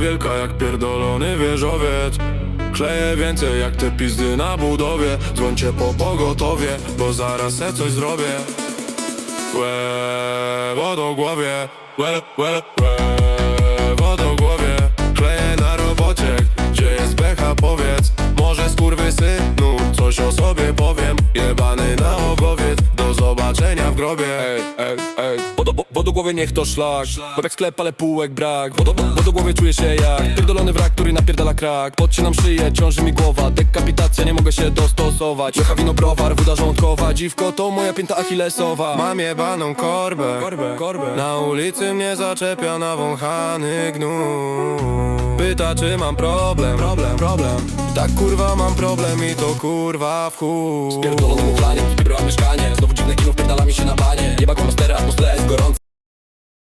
Wielka jak pierdolony wieżowiec. Kleję więcej jak te pizdy na budowie. Dzwońcie po pogotowie, bo zaraz se coś zrobię. Łe, wodogłowie Łe, łe, łe, wodogłowie Kleję na robocie, gdzie jest becha powiedz. Może skurwysynu, coś o sobie powiem. Jebany zobaczenia w grobie. Ej, ej, ej. Wodo, wodogłowie niech to szlak Bo jak sklep, ale półek brak. Wodo, wodogłowie czuję się jak Pierdolony wrak, który napierdala krak. Podcinam szyję, ciąży mi głowa. Dekapitacja, nie mogę się dostosować. Lecha wino, browar, woda żołądkowa. Dziwko to moja pięta achillesowa. Mam jebaną korbę, korbę, korbę. Na ulicy mnie zaczepia nawąchany gnój. Pyta czy mam problem, problem, problem. I tak kurwa mam problem i to kurwa w chuj